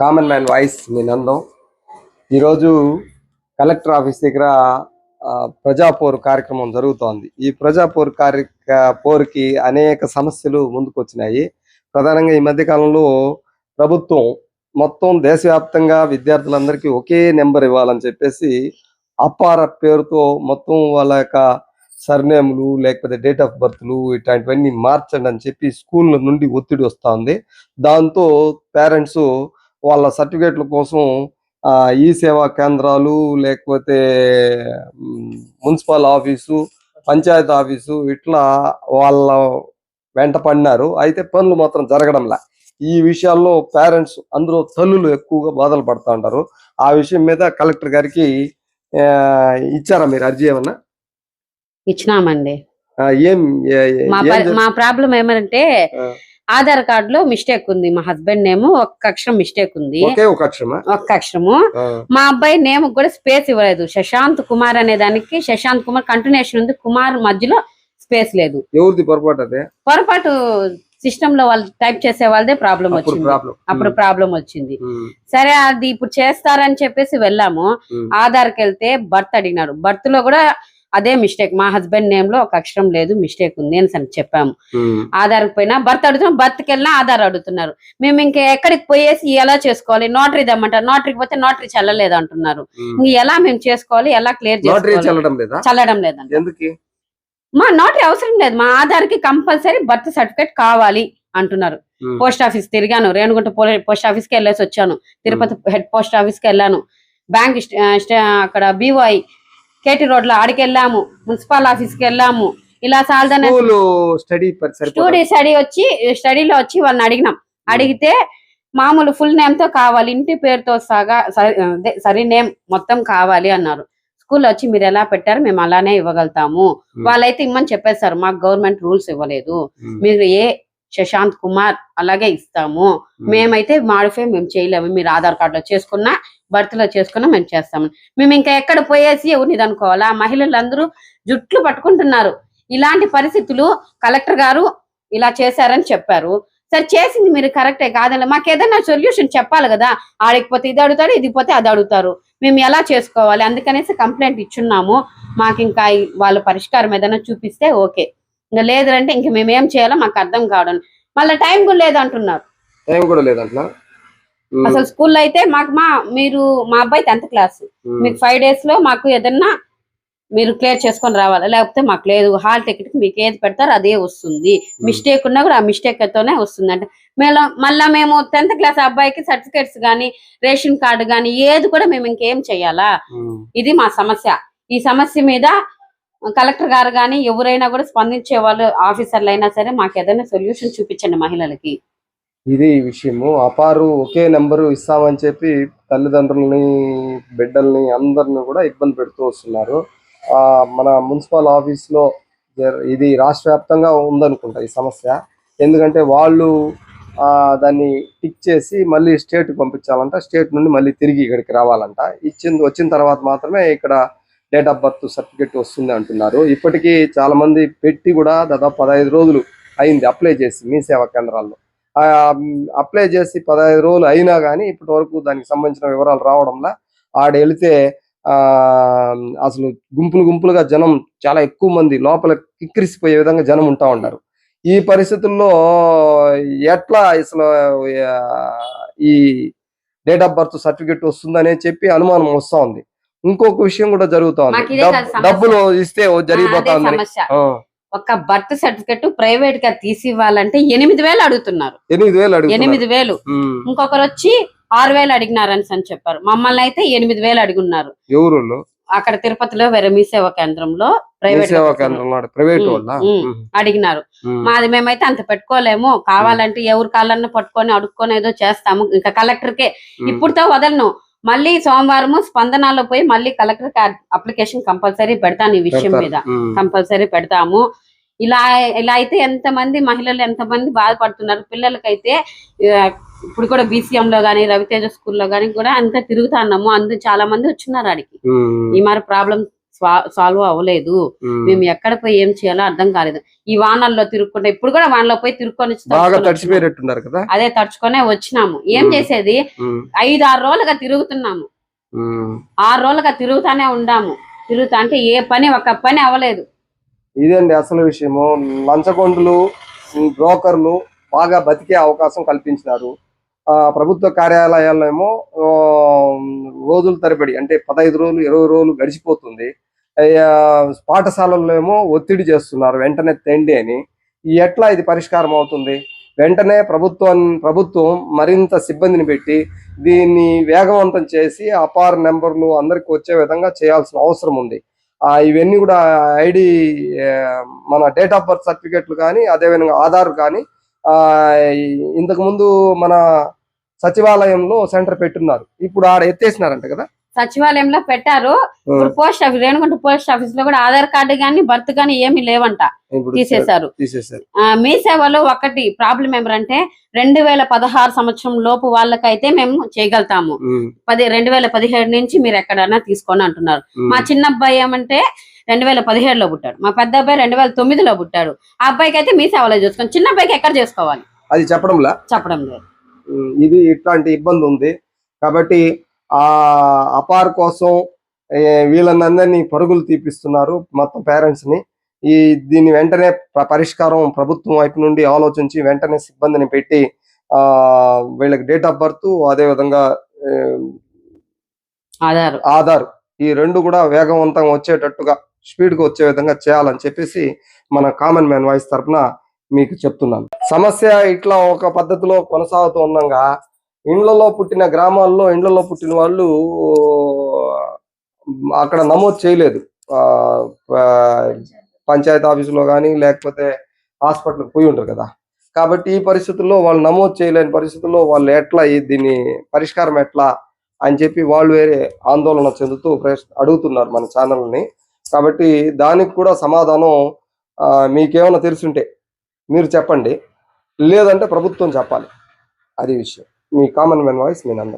Common man voice మీ నందం. ఈరోజు కలెక్టర్ ఆఫీస్ దగ్గర ఆ, ప్రజాపోరు కార్యక్రమం జరుగుతోంది. ఈ ప్రజాపోరు కార్య పోరుకి అనేక సమస్యలు ముందుకు వచ్చినాయి ప్రధానంగా ఈ మధ్య కాలంలో ప్రభుత్వం మొత్తం దేశవ్యాప్తంగా విద్యార్థులందరికీ ఒకే నెంబర్ ఇవ్వాలని చెప్పేసి అప్పార పేరుతో మొత్తం వాళ్ళ యొక్క సర్నేములు లేకపోతే డేట్ ఆఫ్ బర్త్లు ఇట్లాంటివన్నీ మార్చండి అని చెప్పి స్కూళ్ళ నుండి ఒత్తిడి వస్తూ ఉంది దాంతో పేరెంట్స్ వాళ్ళ సర్టిఫికేట్ల కోసం ఈ సేవా కేంద్రాలు లేకపోతే మున్సిపల్ ఆఫీసు పంచాయతీ ఆఫీసు ఇట్లా వాళ్ళ వెంట పడినారు. అయితే పనులు మాత్రం జరగడంలా. ఈ విషయాల్లో పేరెంట్స్ అందులో తల్లులు ఎక్కువగా బాధలు పడుతూ ఉంటారు. ఆ విషయం మీద కలెక్టర్ గారికి ఇచ్చారా మీరు అర్జీ ఏమన్నా? ఇచ్చినామండి. ఏం మా ప్రాబ్లం ఏమంటే ఆ, ఆధార్ కార్డు లో మిస్టేక్ ఉంది. మా హస్బెండ్ నేమ్ ఒక్క అక్షరం మిస్టేక్ ఉంది. ఒకే ఒక ఒక్క అక్షరము. మా అబ్బాయి నేమ్ కూడా స్పేస్ ఇవ్వలేదు. శశాంత్ కుమార్ అనే దానికి శశాంత్ కుమార్ కంటిన్యూషన్ ఉంది. కుమార్ మధ్యలో స్పేస్ లేదు. ఎవరిది పొరపాటు అదే? పొరపాటు సిస్టమ్లో వాళ్ళు టైప్ చేసే వాళ్ళదే ప్రాబ్లం వచ్చింది. అప్పుడు ప్రాబ్లం వచ్చింది. సరే అది ఇప్పుడు చేస్తారని చెప్పేసి వెళ్ళాము. ఆధార్కి వెళ్తే బర్త్ అడిగినారు బర్త్లో కూడా అదే మిస్టేక్. మా హస్బెండ్ నేమ్లో ఒక అక్షరం లేదు మిస్టేక్ ఉంది అని చెప్పాము. ఆధార్ పోయినా బర్త్ అడుగుతున్నాం బర్త్ వెళ్ళినా ఆధార్ అడుగుతున్నారు. మేము ఇంకా ఎక్కడికి పోయేసి ఎలా చేసుకోవాలి? నోటరీ దమ్మంటారు. నోటరీకి పోతే నోటరీ చల్లలేదు అంటున్నారు. ఇంక ఎలా మేము చేసుకోవాలి? ఎలా క్లియర్ చేసుకోవాలి? చల్లడం లేదా? మా నోటరీ అవసరం లేదు. మా ఆధార్కి కంపల్సరీ బర్త్ సర్టిఫికేట్ కావాలి అంటున్నారు. పోస్ట్ ఆఫీస్ తిరిగాను. రేణుగుంట పోస్ట్ ఆఫీస్కి వెళ్ళేసి వచ్చాను. తిరుపతి హెడ్ పోస్ట్ ఆఫీస్కి వెళ్ళాను. బ్యాంక్ అక్కడ బీవై కేటీ రోడ్లో ఆడికి వెళ్ళాము మున్సిపల్ ఆఫీస్కి వెళ్ళాము ఇలా సాల్దనే స్కూల్ స్టడీ స్టడీ స్టడీ వచ్చి స్టడీలో వచ్చి వాళ్ళని అడిగినాం. అడిగితే మామూలు ఫుల్ నేమ్తో కావాలి ఇంటి పేరుతో సగా సరి- నేమ్ మొత్తం కావాలి అన్నారు. స్కూల్లో వచ్చి మీరు ఎలా పెట్టారు మేము అలానే ఇవ్వగలుగుతాము. వాళ్ళైతే ఇమ్మని చెప్పేశారు మాకు గవర్నమెంట్ రూల్స్ ఇవ్వలేదు. మీరు ఏ శశాంత్ కుమార్ అలాగే ఇస్తాము. మేమైతే మాడిఫై మేము చేయలేము. మీరు ఆధార్ కార్డులో చేసుకున్నా బర్త్లో చేసుకున్నా మేము చేస్తాము. మేము ఇంకా ఎక్కడ పోయేసి ఎవరిని అనుకోవాలా మహిళలందరూ జుట్లు పట్టుకుంటున్నారు. ఇలాంటి పరిస్థితులు కలెక్టర్ గారు ఇలా చేశారని చెప్పారు. సరే చేసింది మీరు కరెక్టే కాదండి మాకు ఏదైనా సొల్యూషన్ చెప్పాలి కదా. ఆడికి పోతే ఇది అడుగుతారు ఇది పోతే అది అడుగుతారు. మేము ఎలా చేసుకోవాలి? అందుకనేసి కంప్లైంట్ ఇచ్చున్నాము. మాకు ఇంకా వాళ్ళ పరిష్కారం ఏదైనా చూపిస్తే ఓకే. ఇంకా లేదంటే ఇంక మేము ఏం చేయాలో మాకు అర్థం కావడం. మళ్ళీ టైం కూడా టైం కూడా లేదంట అసలు స్కూల్లో అయితే మాకు మా మీరు మా అబ్బాయి టెన్త్ క్లాస్. మీకు ఫైవ్ డేస్లో మాకు ఏదన్నా మీరు క్లియర్ చేసుకొని రావాలి. లేకపోతే మాకు లేదు. హాల్ టికెట్ మీకు ఏది పెడతారో అదే వస్తుంది. మిస్టేక్ ఉన్నా కూడా ఆ మిస్టేక్ తోనే వస్తుంది అంటే మేము మళ్ళా మేము టెన్త్ క్లాస్ అబ్బాయికి సర్టిఫికేట్స్ కానీ రేషన్ కార్డు కానీ ఏది కూడా మేము ఇంకేం చెయ్యాలా ఇది మా సమస్య. ఈ సమస్య మీద కలెక్టర్ గారు కానీ ఎవరైనా కూడా స్పందించే వాళ్ళు ఆఫీసర్లు అయినా సరే మాకు ఏదైనా సొల్యూషన్ చూపించండి మహిళలకి. ఇది విషయము. అపారు ఒకే నెంబరు ఇస్తామని చెప్పి తల్లిదండ్రులని బిడ్డల్ని అందరిని కూడా ఇబ్బంది పెడుతూ వస్తున్నారు. ఆ మన మున్సిపల్ ఆఫీస్లో ఇది రాష్ట్ర వ్యాప్తంగా ఉందనుకుంటా ఈ సమస్య. ఎందుకంటే వాళ్ళు ఆ దాన్ని టిక్ చేసి మళ్ళీ స్టేట్ పంపించాలంట. స్టేట్ నుండి మళ్ళీ తిరిగి ఇక్కడికి రావాలంట. ఇచ్చింది వచ్చిన తర్వాత మాత్రమే ఇక్కడ డేట్ ఆఫ్ బర్త్ సర్టిఫికెట్ వస్తుంది అంటున్నారు. ఇప్పటికీ చాలా మంది పెట్టి కూడా దాదాపు పదహైదు రోజులు అయింది అప్లై చేసి మీ సేవా కేంద్రాల్లో. అప్లై చేసి పదహైదు రోజులు అయినా కానీ ఇప్పటి వరకు దానికి సంబంధించిన వివరాలు రావడంలా ఆడ వెళితే అసలు గుంపులు గుంపులుగా జనం చాలా ఎక్కువ మంది లోపల కిక్కిరిసిపోయే విధంగా జనం ఉంటా ఉంటారు ఈ పరిస్థితుల్లో ఎట్లా అసలు ఈ డేట్ ఆఫ్ బర్త్ సర్టిఫికెట్ వస్తుందనే చెప్పి అనుమానం వస్తూ ఉంది. ఇంకొక విషయం కూడా జరుగుతా మాకు ఉంది ఇదే డబ్- కాదు సమస్య. డబ్బులు ఇస్తే జరిగిపోతా అదే ఉందని సమస్య. ఆ, ఒక బర్త్ సర్టిఫికెట్ ప్రైవేట్గా తీసి ఇవ్వాలంటే ఎనిమిది వేలు అడుగుతున్నారు. ఎనిమిది వేలు ఎనిమిది వేలు. ఇంకొకరు వచ్చి ఆరు వేలు అడిగినారని అని చెప్పారు. మమ్మల్ని అయితే ఎనిమిది వేలు అడుగున్నారు. ఎవరు అక్కడ తిరుపతిలో వేరే మీ సేవా కేంద్రంలో ప్రైవేట్. అడిగినారు. మాది మేమైతే అంత పెట్టుకోలేము. కావాలంటే ఎవరు కాళ్ళన్న పట్టుకొని అడుక్కొని ఏదో చేస్తాము. ఇంకా కలెక్టర్ కే ఇప్పుడుతో వదలను. మళ్ళీ సోమవారము స్పందనాలో పోయి మళ్ళీ కలెక్టర్ అప్లికేషన్ కంపల్సరీ పెడతాను ఈ విషయం మీద. కంపల్సరీ పెడతాము. ఇలా ఇలా అయితే ఎంతమంది మహిళలు ఎంతమంది బాధపడుతున్నారు? పిల్లలకైతే ఇప్పుడు కూడా బీసీఎం లో గానీ రవితేజ స్కూల్లో గానీ కూడా అంతా తిరుగుతా ఉన్నాము. అందరూ చాలా మంది వచ్చినారు ఆడికి. ఈ మరి ప్రాబ్లం సాల్వ్ అవ్వలేదు. మేము. ఎక్కడ పోయి ఏం చేయాలో అర్థం కాలేదు. ఈ వానల్లో తిరుక్కుంటే ఇప్పుడు కూడా వానలో పోయి తిరుక్కొని. తడిచిపోయేటట్టున్నారు కదా? అదే తడుచుకొనే వచ్చినాము. ఏం. చేసేది? ఐదు ఆరు రోజులుగా తిరుగుతున్నాము. ఆరు రోజులుగా తిరుగుతానే ఉండాము. తిరుగుతా అంటే ఏ పని ఒక పని అవ్వలేదు. ఇదండి అసలు విషయము. లంచగొండులు బ్రోకర్లు బాగా బతికే అవకాశం కల్పించినారు. ప్రభుత్వ కార్యాలయాల్లో ఏమో రోజుల తరబడి అంటే పదహైదు రోజులు ఇరవై రోజులు గడిచిపోతుంది. పాఠశాలల్లో ఏమో ఒత్తిడి చేస్తున్నారు వెంటనే తెండి అని. ఎట్లా ఇది పరిష్కారం అవుతుంది? వెంటనే ప్రభుత్వం ప్రభుత్వం మరింత సిబ్బందిని పెట్టి దీన్ని వేగవంతం చేసి అపార్ నెంబర్లు అందరికి వచ్చే విధంగా చేయాల్సిన అవసరం ఉంది. ఇవన్నీ కూడా ఐడి మన డేట్ ఆఫ్ బర్త్ సర్టిఫికెట్లు కానీ అదేవిధంగా ఆధార్ కానీ ఇంతకుముందు ఇంతకు ముందు మన సచివాలయంలో సెంటర్ పెట్టున్నారు. ఇప్పుడు ఆడ ఎత్తేసినారంట కదా? సచివాలయంలో పెట్టారు. ఇప్పుడు పోస్ట్ ఆఫీస్ రేణుగుంట పోస్ట్ ఆఫీస్లో కూడా ఆధార్ కార్డు గాని బర్త్ గాని ఏమీ లేవంట. తీసేశారు. మీ సేవలో ఒకటి ప్రాబ్లం ఏమంటే రెండు వేల పదహారు సంవత్సరం లోపు వాళ్ళకైతే మేము చేయగలుగుతాము. పది రెండు వేల పదిహేడు నుంచి మీరు ఎక్కడైనా తీసుకొని అంటున్నారు. మా చిన్న అబ్బాయి ఏమంటే రెండు వేల పదిహేడులో పుట్టాడు. మా పెద్ద అబ్బాయి రెండు వేల తొమ్మిదిలో పుట్టాడు. ఆ అబ్బాయికి అయితే మీ సేవలో చూసుకోండి. చిన్న అబ్బాయికి ఎక్కడ చేసుకోవాలి? అది చెప్పడంలా? చెప్పడం లేదు. ఇది ఇట్లాంటి ఇబ్బంది ఉంది కాబట్టి ఆ అపార్ కోసం ఏ, వీళ్ళనందరినీ పరుగులు తీపిస్తున్నారు మొత్తం పేరెంట్స్ని. ఈ దీన్ని వెంటనే పరిష్కారం ప్రభుత్వం వైపు నుండి ఆలోచించి వెంటనే సిబ్బందిని పెట్టి ఆ వీళ్ళకి డేట్ ఆఫ్ బర్త్ అదే విధంగా ఆధార్. ఆధార్. ఈ రెండు కూడా వేగవంతంగా వచ్చేటట్టుగా స్పీడ్గా వచ్చే విధంగా చేయాలని చెప్పేసి మన కామన్ మ్యాన్ వాయిస్ తరపున మీకు చెప్తున్నాను. సమస్య ఇట్లా ఒక పద్ధతిలో కొనసాగుతూ ఉండగా ఇండ్లలో పుట్టిన గ్రామాల్లో ఇండ్లలో పుట్టిన వాళ్ళు అక్కడ నమోదు చేయలేదు. పంచాయతీ ఆఫీసులో కానీ లేకపోతే హాస్పిటల్కి పోయి ఉంటారు కదా. కాబట్టి ఈ పరిస్థితుల్లో వాళ్ళు నమోదు చేయలేని పరిస్థితుల్లో వాళ్ళు ఎట్లా దీన్ని పరిష్కారం ఎట్లా అని చెప్పి వాళ్ళు వేరే ఆందోళన చెందుతూ అడుగుతున్నారు మన ఛానల్ని. కాబట్టి దానికి కూడా సమాధానం మీకేమైనా తెలుసుంటే మీరు చెప్పండి. లేదంటే ప్రభుత్వం చెప్పాలి. అది విషయం. మీ కామన్ మ్యాన్ వాయిస్ మీ నందం